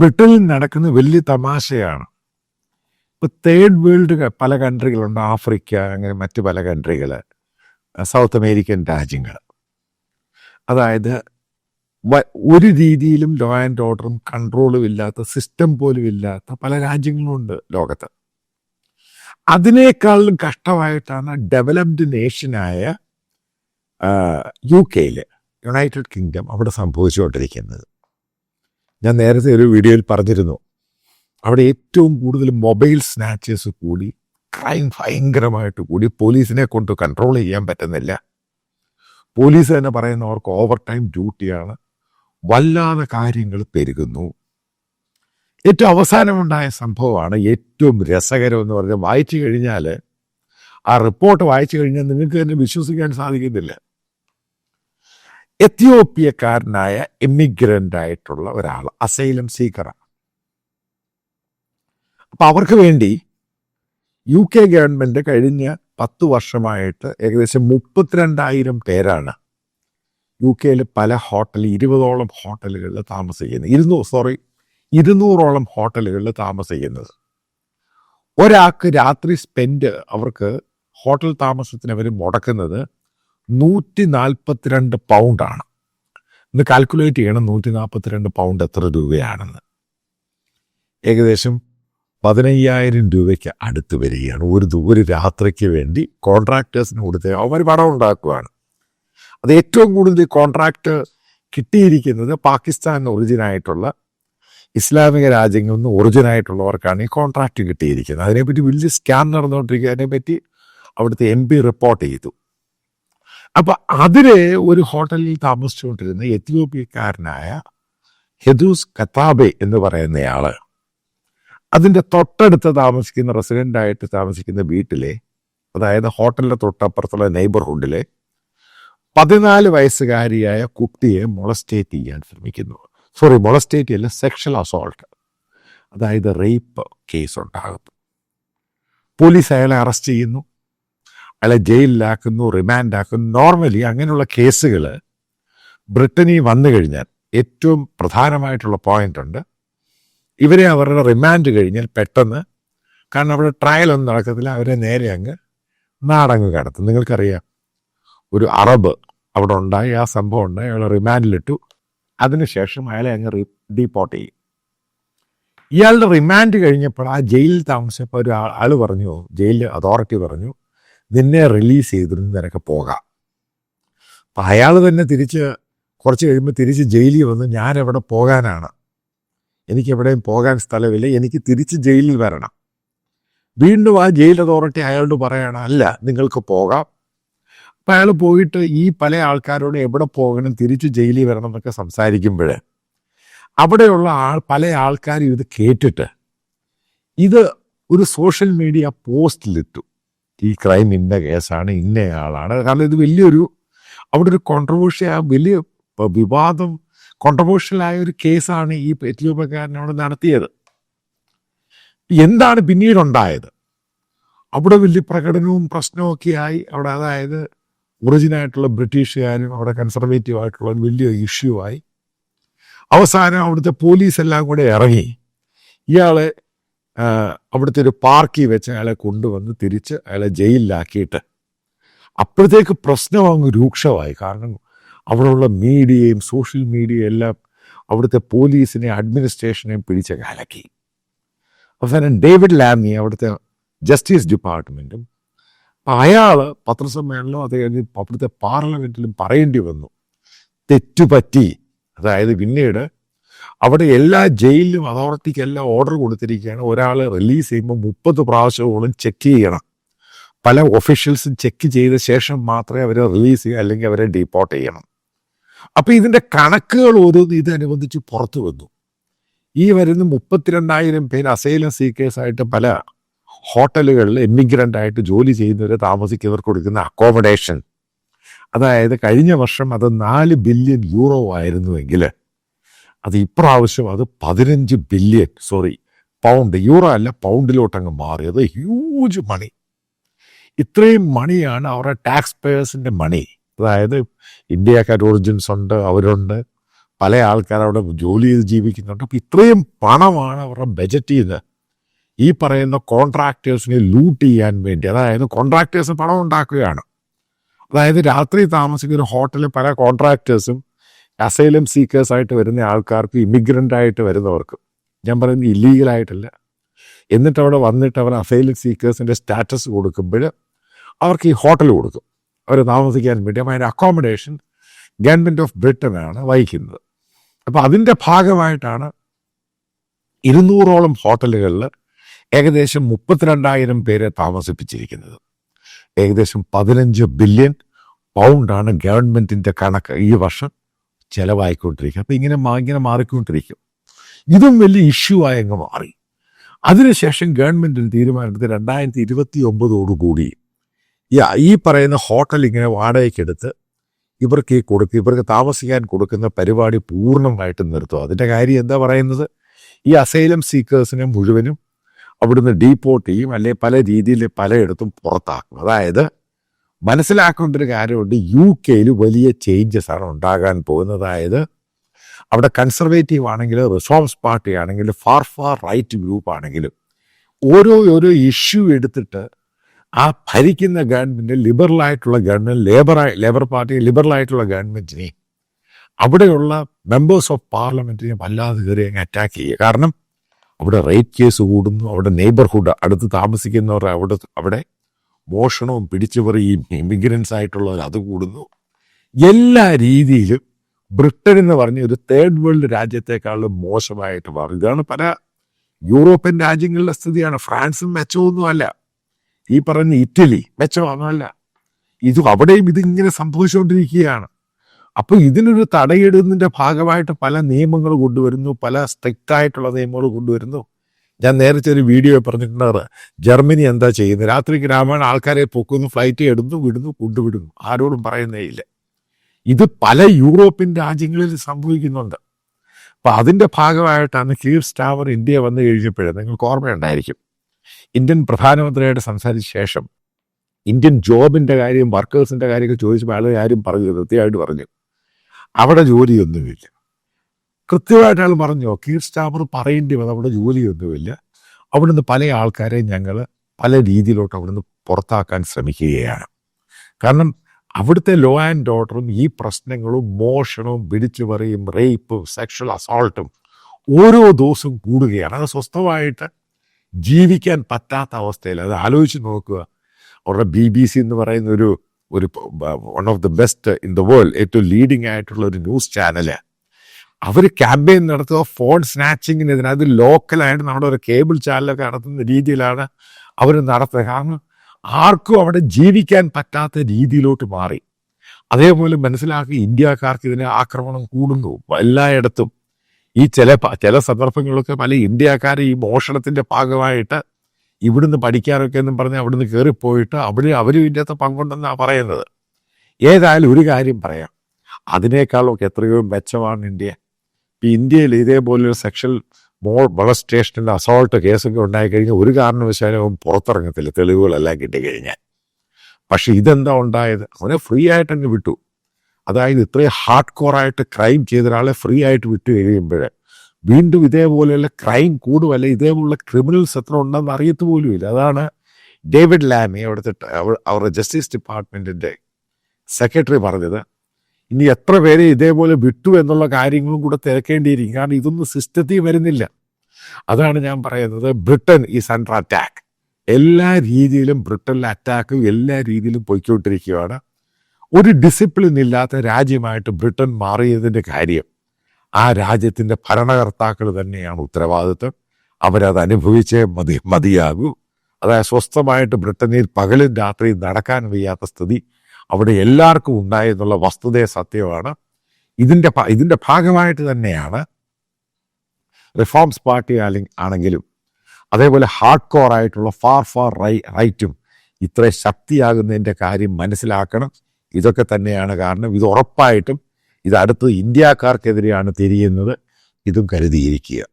ബ്രിട്ടനിൽ നടക്കുന്ന വലിയ തമാശയാണ്. ഇപ്പൊ തേർഡ് വേൾഡ് പല കൺട്രികളുണ്ട് ആഫ്രിക്ക അങ്ങനെ മറ്റ് പല കൺട്രികൾ സൗത്ത് അമേരിക്കൻ രാജ്യങ്ങൾ അതായത് ഒരു രീതിയിലും ലോ ആൻഡ് ഓർഡറും കൺട്രോളും ഇല്ലാത്ത സിസ്റ്റം പോലും ഇല്ലാത്ത പല രാജ്യങ്ങളുണ്ട് ലോകത്ത്. അതിനേക്കാളും കഷ്ടമായിട്ടാണ് ഡെവലപ്ഡ് നേഷനായ യു കെയിൽ യുണൈറ്റഡ് കിങ്ഡം അവിടെ സംഭവിച്ചുകൊണ്ടിരിക്കുന്നത്. ഞാൻ നേരത്തെ ഒരു വീഡിയോയിൽ പറഞ്ഞിരുന്നു. അവിടെ ഏറ്റവും കൂടുതൽ മൊബൈൽ സ്നാച്ചേഴ്സ് കൂടി ക്രൈം ഭയങ്കരമായിട്ട് കൂടി പോലീസിനെ കൊണ്ട് കൺട്രോൾ ചെയ്യാൻ പറ്റുന്നില്ല. പോലീസ് തന്നെ പറയുന്നവർക്ക് ഓവർ ടൈം ഡ്യൂട്ടിയാണ് വല്ലാതെ കാര്യങ്ങൾ പെരുകുന്നു. ഏറ്റവും അവസാനമുണ്ടായ സംഭവമാണ് ഏറ്റവും രസകരമെന്ന് പറഞ്ഞാൽ വായിച്ചു കഴിഞ്ഞാൽ ആ റിപ്പോർട്ട് വായിച്ചു കഴിഞ്ഞാൽ നിങ്ങൾക്ക് തന്നെ വിശ്വസിക്കാൻ സാധിക്കുന്നില്ല. എത്യോപ്യക്കാരനായ എമിഗ്രന്റ് ആയിട്ടുള്ള ഒരാൾ അസൈലം സീക്കറാണ് അപ്പം അവർക്ക് വേണ്ടി യു കെ ഗവൺമെന്റ് കഴിഞ്ഞ പത്ത് വർഷമായിട്ട് ഏകദേശം മുപ്പത്തിരണ്ടായിരം പേരാണ് യു കെയിൽ പല ഹോട്ടൽ ഇരുപതോളം ഹോട്ടലുകളിൽ താമസിക്കുന്നത്. ഇരുന്നൂറ് സോറി ഇരുന്നൂറോളം ഹോട്ടലുകളിൽ താമസിക്കുന്നത്. ഒരാൾക്ക് രാത്രി സ്പെൻഡ് അവർക്ക് ഹോട്ടൽ താമസത്തിന് അവർ മുടക്കുന്നത് നൂറ്റി നാൽപ്പത്തിരണ്ട് പൗണ്ടാണ്. ഇന്ന് കാൽക്കുലേറ്റ് ചെയ്യണം നൂറ്റി നാൽപ്പത്തിരണ്ട് പൗണ്ട് എത്ര രൂപയാണെന്ന്. ഏകദേശം പതിനയ്യായിരം രൂപയ്ക്ക് അടുത്ത് വരികയാണ്. ഒരു ഒരു രാത്രിക്ക് വേണ്ടി കോൺട്രാക്ടേഴ്സിന് കൊടുത്ത് അവർ പണം ഉണ്ടാക്കുകയാണ് അത് ഏറ്റവും കൂടുതൽ കോൺട്രാക്ട് കിട്ടിയിരിക്കുന്നത് പാകിസ്ഥാൻ ഒറിജിനായിട്ടുള്ള ഇസ്ലാമിക രാജ്യങ്ങളിൽ നിന്ന് ഒറിജിനായിട്ടുള്ളവർക്കാണ് ഈ കോൺട്രാക്ട് കിട്ടിയിരിക്കുന്നത്. അതിനെപ്പറ്റി വലിയ സ്കാൻ നടന്നുകൊണ്ടിരിക്കുക അതിനെപ്പറ്റി അവിടുത്തെ എം പി റിപ്പോർട്ട് ചെയ്തു. അപ്പൊ അതിൽ ഒരു ഹോട്ടലിൽ താമസിച്ചുകൊണ്ടിരുന്ന എത്യോപ്യക്കാരനായ ഹെദൂസ് കത്താബെ എന്ന് പറയുന്നയാൾ അതിന്റെ തൊട്ടടുത്ത് താമസിക്കുന്ന റെസിഡന്റ് താമസിക്കുന്ന വീട്ടിലെ അതായത് ഹോട്ടലിന്റെ തൊട്ടപ്പുറത്തുള്ള നെയ്ബർഹുഡിലെ പതിനാല് വയസ്സുകാരിയായ കുട്ടിയെ മൊളസ്റ്റേറ്റ് ചെയ്യാൻ ശ്രമിക്കുന്നു. സോറി മൊളസ്റ്റേറ്റ് അല്ല സെക്ഷൽ അസോൾട്ട്. അതായത് റേപ്പ് കേസ് ഉണ്ടാകുന്നു പോലീസ് അയാളെ അറസ്റ്റ് ചെയ്യുന്നു. അയാളെ ജയിലിലാക്കുന്നു റിമാൻഡ് ആക്കുന്നു നോർമലി അങ്ങനെയുള്ള കേസുകൾ ബ്രിട്ടനിൽ വന്നു കഴിഞ്ഞാൽ ഏറ്റവും പ്രധാനമായിട്ടുള്ള പോയിന്റ് ഉണ്ട്. ഇവരെ അവരുടെ റിമാൻഡ് കഴിഞ്ഞാൽ പെട്ടെന്ന് കാരണം അവിടെ ട്രയൽ ഒന്നും നടക്കത്തില്ല അവരെ നേരെ അങ്ങ് നാടങ്ങ് കടത്തും. നിങ്ങൾക്കറിയാം ഒരു അറബ് അവിടെ ഉണ്ടായി ആ സംഭവം ഉണ്ടായി അയാളെ റിമാൻഡിലിട്ടു. അതിനുശേഷം അയാളെ അങ്ങ് ഡീപ്പോർട്ട് ചെയ്യും. ഇയാളുടെ റിമാൻഡ് കഴിഞ്ഞപ്പോൾ ആ ജയിലിൽ താമസിച്ചപ്പോൾ ഒരു ആൾ പറഞ്ഞു ജയിലിൽ അതോറിറ്റി പറഞ്ഞു നിന്നെ റിലീസ് ചെയ്തിരുന്നു നിനക്ക് പോകാം. അപ്പം അയാൾ തന്നെ തിരിച്ച് കുറച്ച് കഴിയുമ്പോൾ തിരിച്ച് ജയിലിൽ വന്ന് ഞാൻ എവിടെ പോകാനാണ്. എനിക്ക് എവിടെയും പോകാൻ സ്ഥലമില്ല എനിക്ക് തിരിച്ച് ജയിലിൽ വരണം. വീണ്ടും ആ ജയിൽ അതോറിറ്റി അയാളോട് പറയണം അല്ല നിങ്ങൾക്ക് പോകാം. അപ്പം അയാൾ പോയിട്ട് ഈ പല ആൾക്കാരോട് എവിടെ പോകണം തിരിച്ച് ജയിലിൽ വരണം എന്നൊക്കെ സംസാരിക്കുമ്പോൾ അവിടെയുള്ള ആൾ പല ആൾക്കാരും ഇത് കേട്ടിട്ട് ഇത് ഒരു സോഷ്യൽ മീഡിയ പോസ്റ്റിലിട്ടു. ഈ ക്രൈം ഇന്ന കേസാണ് ഇന്നയാളാണ് കാരണം ഇത് വലിയൊരു അവിടെ ഒരു കോൺട്രവേഴ്ഷ്യ വലിയ വിവാദം കോൺട്രവേഴ്ഷ്യലായ ഒരു കേസാണ് ഈ എത്യോപ്യക്കാരനോട് നടത്തിയത്. എന്താണ് പിന്നീട് ഉണ്ടായത് അവിടെ വലിയ പ്രകടനവും പ്രശ്നവും ഒക്കെ ആയി. അവിടെ അതായത് ഒറിജിനായിട്ടുള്ള ബ്രിട്ടീഷുകാരും അവിടെ കൺസർവേറ്റീവ് ആയിട്ടുള്ള വലിയ ഇഷ്യൂ ആയി. അവസാനം അവിടുത്തെ പോലീസ് എല്ലാം കൂടെ ഇറങ്ങി. ഇയാളെ അവിടുത്തെ ഒരു പാർക്കിൽ വെച്ച് അയാളെ കൊണ്ടുവന്ന് തിരിച്ച് അയാളെ ജയിലിലാക്കിയിട്ട് അപ്പോഴത്തേക്ക് പ്രശ്നം അങ്ങ് രൂക്ഷമായി. കാരണം അവിടെയുള്ള മീഡിയയും സോഷ്യൽ മീഡിയയും എല്ലാം അവിടുത്തെ പോലീസിനെയും അഡ്മിനിസ്ട്രേഷനെയും പിടിച്ച് കലക്കി. അവസാനം ഡേവിഡ് ലാമി അവിടുത്തെ ജസ്റ്റിസ് ഡിപ്പാർട്ട്മെന്റും അപ്പം അയാൾ പത്രസമ്മേളനം അത് കഴിഞ്ഞ് അവിടുത്തെ പാർലമെന്റിലും പറയേണ്ടി വന്നു. തെറ്റുപറ്റി. അതായത് പിന്നീട് അവിടെ എല്ലാ ജയിലിലും അതോറിറ്റിക്ക് എല്ലാം ഓർഡർ കൊടുത്തിരിക്കുകയാണ്. ഒരാൾ റിലീസ് ചെയ്യുമ്പോൾ മുപ്പത് പ്രാവശ്യമോളം ചെക്ക് ചെയ്യണം. പല ഒഫീഷ്യൽസും ചെക്ക് ചെയ്ത ശേഷം മാത്രമേ അവരെ റിലീസ് ചെയ്യുക അല്ലെങ്കിൽ അവരെ ഡീപ്പോർട്ട് ചെയ്യണം. അപ്പോൾ ഇതിന്റെ കണക്കുകൾ ഓരോന്ന് ഇതനുബന്ധിച്ച് പുറത്തു വന്നു. ഈ വരുന്ന മുപ്പത്തിരണ്ടായിരം പേര് അസൈലം സീക്കേഴ്സ് ആയിട്ട് പല ഹോട്ടലുകളിൽ എമിഗ്രന്റ് ആയിട്ട് ജോലി ചെയ്യുന്നവരെ താമസിക്കുന്നവർക്ക് കൊടുക്കുന്ന അക്കോമഡേഷൻ അതായത് കഴിഞ്ഞ വർഷം അത് നാല് ബില്യൺ യൂറോ ആയിരുന്നുവെങ്കിൽ അത് ഇപ്രാവശ്യം അത് പതിനഞ്ച് ബില്യൺ സോറി പൗണ്ട് യൂറോ അല്ല പൗണ്ടിലോട്ട് അങ്ങ് മാറി. അത് ഹ്യൂജ് മണി ഇത്രയും മണിയാണ് അവരുടെ ടാക്സ് പേയേഴ്സിന്റെ മണി അതായത് ഇന്ത്യക്കാർ ഒറിജിൻസ് ഉണ്ട് അവരുണ്ട്. പല ആൾക്കാർ അവിടെ ജോലി ചെയ്ത് ജീവിക്കുന്നുണ്ട്. അപ്പം ഇത്രയും പണമാണ് അവരുടെ ബജറ്റ് ചെയ്ത് ഈ പറയുന്ന കോൺട്രാക്ടേഴ്സിനെ ലൂട്ട് ചെയ്യാൻ വേണ്ടി. അതായത് കോൺട്രാക്ടേഴ്സ് പണം ഉണ്ടാക്കുകയാണ്. അതായത് രാത്രി താമസിക്കുന്ന ഹോട്ടലിൽ പല കോൺട്രാക്ടേഴ്സും അസൈലം സീക്കേഴ്സായിട്ട് വരുന്ന ആൾക്കാർക്ക് ഇമിഗ്രന്റ് ആയിട്ട് വരുന്നവർക്ക് ഞാൻ പറയുന്നത് ഇല്ലീഗലായിട്ടല്ല എന്നിട്ട് അവിടെ വന്നിട്ട് അവർ അസൈലം സീക്കേഴ്സിന്റെ സ്റ്റാറ്റസ് കൊടുക്കുമ്പോൾ അവർക്ക് ഈ ഹോട്ടൽ കൊടുക്കും. അവർ താമസിക്കാൻ വേണ്ടി അപ്പോൾ അതിന്റെ അക്കോമഡേഷൻ ഗവൺമെന്റ് ഓഫ് ബ്രിട്ടനാണ് വഹിക്കുന്നത്. അപ്പോൾ അതിന്റെ ഭാഗമായിട്ടാണ് ഇരുന്നൂറോളം ഹോട്ടലുകളിൽ ഏകദേശം മുപ്പത്തിരണ്ടായിരം പേരെ താമസിപ്പിച്ചിരിക്കുന്നത്. ഏകദേശം പതിനഞ്ച് ബില്യൺ പൗണ്ടാണ് ഗവൺമെന്റിന്റെ കണക്ക് ഈ വർഷം. ചിലവായിക്കൊണ്ടിരിക്കുക അപ്പം ഇങ്ങനെ ഇങ്ങനെ മാറിക്കൊണ്ടിരിക്കും. ഇതും വലിയ ഇഷ്യൂ ആയി അങ്ങ് മാറി. അതിനുശേഷം ഗവൺമെന്റിന് തീരുമാനമെടുത്ത് രണ്ടായിരത്തി ഇരുപത്തി ഒമ്പതോടുകൂടി ഈ പറയുന്ന ഹോട്ടൽ ഇങ്ങനെ വാടകയ്ക്കെടുത്ത് ഇവർക്ക് ഈ കൊടുക്കുക ഇവർക്ക് താമസിക്കാൻ കൊടുക്കുന്ന പരിപാടി പൂർണമായിട്ട് നിർത്തും. അതിന്റെ കാര്യം എന്താ പറയുന്നത്? ഈ അസൈലം സീക്കേഴ്സിനെ മുഴുവനും അവിടുന്ന് ഡീപ്പോർട്ട് ചെയ്യും അല്ലെങ്കിൽ പല രീതിയിൽ പലയിടത്തും പുറത്താക്കും. അതായത് മനസ്സിലാക്കേണ്ട ഒരു കാര്യമുണ്ട്. യു കെയിൽ വലിയ ചേഞ്ചസ് ആണ് ഉണ്ടാകാൻ പോകുന്നത്. അതായത് അവിടെ കൺസർവേറ്റീവ് ആണെങ്കിലും റിസോംസ് പാർട്ടി ആണെങ്കിലും ഫാർ ഫാർ റൈറ്റ് ഗ്രൂപ്പ് ആണെങ്കിലും ഓരോ ഓരോ ഇഷ്യൂ എടുത്തിട്ട് ആ ഭരിക്കുന്ന ഗവൺമെന്റ് ലിബറലായിട്ടുള്ള ഗവൺമെന്റ് ലേബറായി ലേബർ പാർട്ടി ലിബറലായിട്ടുള്ള ഗവൺമെന്റിനെ അവിടെയുള്ള മെമ്പേഴ്സ് ഓഫ് പാർലമെന്റിനെ വല്ലാതെ കയറി അങ്ങ് അറ്റാക്ക് ചെയ്യുക. കാരണം അവിടെ റേറ്റ് കേസ് കൂടുന്നു. അവിടെ നെയ്ബർഹുഡ് അടുത്ത് താമസിക്കുന്നവർ അവിടെ അവിടെ മോഷണവും പിടിച്ചുപറിയും ഇമിഗ്രൻസ് ആയിട്ടുള്ളവർ അത് കൂടുന്നു. എല്ലാ രീതിയിലും ബ്രിട്ടൻ എന്ന് പറഞ്ഞ ഒരു തേർഡ് വേൾഡ് രാജ്യത്തെക്കാളും മോശമായിട്ട് മാറും ഇതാണ് പല യൂറോപ്യൻ രാജ്യങ്ങളുടെ സ്ഥിതിയാണ്. ഫ്രാൻസും മെച്ചമൊന്നുമല്ല. ഈ പറഞ്ഞ ഇറ്റലി മെച്ചമൊന്നുമല്ല. ഇത് അവിടെയും ഇതിങ്ങനെ സംഭവിച്ചുകൊണ്ടിരിക്കുകയാണ്. അപ്പോൾ ഇതിനൊരു തടയിടുന്നതിന്റെ ഭാഗമായിട്ട് പല നിയമങ്ങൾ കൊണ്ടുവരുന്നു പല സ്ട്രിക്റ്റ് ആയിട്ടുള്ള നിയമങ്ങൾ കൊണ്ടുവരുന്നു. ഞാൻ നേരത്തെ ഒരു വീഡിയോ പറഞ്ഞിട്ടുണ്ടായിരുന്നു. ജർമ്മനി എന്താ ചെയ്യുന്നത്? രാത്രി ഗ്രാമീണ ആൾക്കാരെ പൊക്കുന്നു ഫ്ലൈറ്റ് എടുന്നു വിടുന്നു കൊണ്ടുവിടുന്നു. ആരോടും പറയുന്നേ ഇല്ല. ഇത് പല യൂറോപ്യൻ രാജ്യങ്ങളിൽ സംഭവിക്കുന്നുണ്ട്. അപ്പൊ അതിന്റെ ഭാഗമായിട്ടാണ് കീർ സ്റ്റാവർ ഇന്ത്യ വന്നു കഴിഞ്ഞപ്പോഴേ നിങ്ങൾക്ക് ഓർമ്മയുണ്ടായിരിക്കും. ഇന്ത്യൻ പ്രധാനമന്ത്രിയായിട്ട് സംസാരിച്ച ശേഷം ഇന്ത്യൻ ജോബിന്റെ കാര്യം വർക്കേഴ്സിന്റെ കാര്യമൊക്കെ ചോദിച്ചപ്പോൾ ആളുകൾ ആരും പറഞ്ഞു കൃത്യമായിട്ട് പറഞ്ഞു. അവിടെ ജോലിയൊന്നുമില്ല. കൃത്യമായിട്ട് അയാൾ പറഞ്ഞു കീർ സ്റ്റാമർ പറയേണ്ടി വന്നു അവിടെ ജോലിയൊന്നുമില്ല. അവിടുന്ന് പല ആൾക്കാരെയും ഞങ്ങൾ പല രീതിയിലോട്ട് അവിടുന്ന് പുറത്താക്കാൻ ശ്രമിക്കുകയാണ്. കാരണം അവിടുത്തെ ലോ ആൻഡ് ഓർഡറും ഈ പ്രശ്നങ്ങളും മോഷണവും പിടിച്ചുപറിയും റേപ്പും സെക്ഷൽ അസോൾട്ടും ഓരോ ദിവസവും കൂടുകയാണ്. അത് സ്വസ്ഥമായിട്ട് ജീവിക്കാൻ പറ്റാത്ത അവസ്ഥയിൽ. അത് ആലോചിച്ച് നോക്കുക. അവരുടെ ബി ബി സി എന്ന് പറയുന്ന ഒരു ഒരു one of the best in the world ഏറ്റവും ലീഡിംഗ് ആയിട്ടുള്ള ഒരു ന്യൂസ് ചാനൽ അവർ ക്യാമ്പയിൻ നടത്തുക ഫോൺ സ്നാച്ചിങ്ങിനെതിരെ അത് ലോക്കലായിട്ട് നമ്മുടെ ഒരു കേബിൾ ചാനലൊക്കെ നടത്തുന്ന രീതിയിലാണ് അവർ നടത്തുക. കാരണം ആർക്കും അവിടെ ജീവിക്കാൻ പറ്റാത്ത രീതിയിലോട്ട് മാറി. അതേപോലെ മനസ്സിലാക്കി ഇന്ത്യക്കാർക്ക് ഇതിനെ ആക്രമണം കൂടുന്നു എല്ലായിടത്തും. ഈ ചില ചില സന്ദർഭങ്ങളിലൊക്കെ പല ഇന്ത്യക്കാർ ഈ മോഷണത്തിന്റെ ഭാഗമായിട്ട് ഇവിടുന്ന് പഠിക്കാനൊക്കെ എന്നും പറഞ്ഞ് അവിടുന്ന് കയറിപ്പോയിട്ട് അവിടെ അവരും ഇതിന്റെ പങ്കുണ്ടെന്നാണ് പറയുന്നത്. ഏതായാലും ഒരു കാര്യം പറയാം. അതിനേക്കാളൊക്കെ എത്രയോ മെച്ചമാണ് ഇന്ത്യ. ഇപ്പം ഇന്ത്യയിൽ ഇതേപോലൊരു സെക്ഷൽ മോൾ molestation അസോൾട്ട് കേസൊക്കെ ഉണ്ടായി കഴിഞ്ഞാൽ ഒരു കാരണവശാലും പുറത്തിറങ്ങത്തില്ല. തെളിവുകളെല്ലാം കിട്ടിക്കഴിഞ്ഞാൽ. പക്ഷേ ഇതെന്താ ഉണ്ടായത്? അവനെ ഫ്രീ ആയിട്ട് അങ്ങ് വിട്ടു. അതായത് ഇത്രയും ഹാർഡ് കോറായിട്ട് ക്രൈം ചെയ്ത ഒരാളെ ഫ്രീ ആയിട്ട് വിട്ടു കഴിയുമ്പോൾ വീണ്ടും ഇതേപോലെയുള്ള ക്രൈം കൂടുമല്ല ഇതേപോലുള്ള ക്രിമിനൽസ് എത്ര ഉണ്ടെന്ന് അറിയത്ത് പോലുമില്ല അതാണ് ഡേവിഡ് ലാമി അവിടുത്തെ അവരുടെ ജസ്റ്റിസ് ഡിപ്പാർട്ട്മെന്റിന്റെ സെക്രട്ടറി പറഞ്ഞത്. ഇനി എത്ര പേരെ ഇതേപോലെ വിട്ടു എന്നുള്ള കാര്യങ്ങളും കൂടെ തിരക്കേണ്ടിയിരിക്കും. കാരണം ഇതൊന്നും സിസ്റ്റത്തിൽ വരുന്നില്ല. അതാണ് ഞാൻ പറയുന്നത്. ബ്രിട്ടൻ ഈസ് അണ്ടർ അറ്റാക്ക് എല്ലാ രീതിയിലും ബ്രിട്ടനിലെ അറ്റാക്കും എല്ലാ രീതിയിലും പൊയ്ക്കൊണ്ടിരിക്കുകയാണ്. ഒരു ഡിസിപ്ലിൻ ഇല്ലാത്ത രാജ്യമായിട്ട് ബ്രിട്ടൻ മാറിയതിന്റെ കാര്യം ആ രാജ്യത്തിന്റെ ഭരണകർത്താക്കൾ തന്നെയാണ് ഉത്തരവാദിത്വം. അവരത് അനുഭവിച്ചേ മതി മതിയാകൂ. അതായത് സ്വസ്ഥമായിട്ട് ബ്രിട്ടനിൽ പകലും രാത്രിയും നടക്കാൻ വയ്യാത്ത സ്ഥിതി അവിടെ എല്ലാവർക്കും ഉണ്ടായെന്നുള്ള വസ്തുതയെ സത്യമാണ്. ഇതിന്റെ ഇതിന്റെ ഭാഗമായിട്ട് തന്നെയാണ് റിഫോംസ് പാർട്ടി ആലെ- ആണെങ്കിലും അതേപോലെ ഹാർഡ് കോർ ആയിട്ടുള്ള ഫാർ ഫാർ റൈ റൈറ്റും ഇത്ര ശക്തിയാകുന്നതിന്റെ കാര്യം മനസ്സിലാക്കണം. ഇതൊക്കെ തന്നെയാണ് കാരണം. ഇത് ഉറപ്പായിട്ടും ഇത് അടുത്ത് ഇന്ത്യക്കാർക്കെതിരെയാണ് തിരിയുന്നത്. ഇതും കരുതിയിരിക്കുക.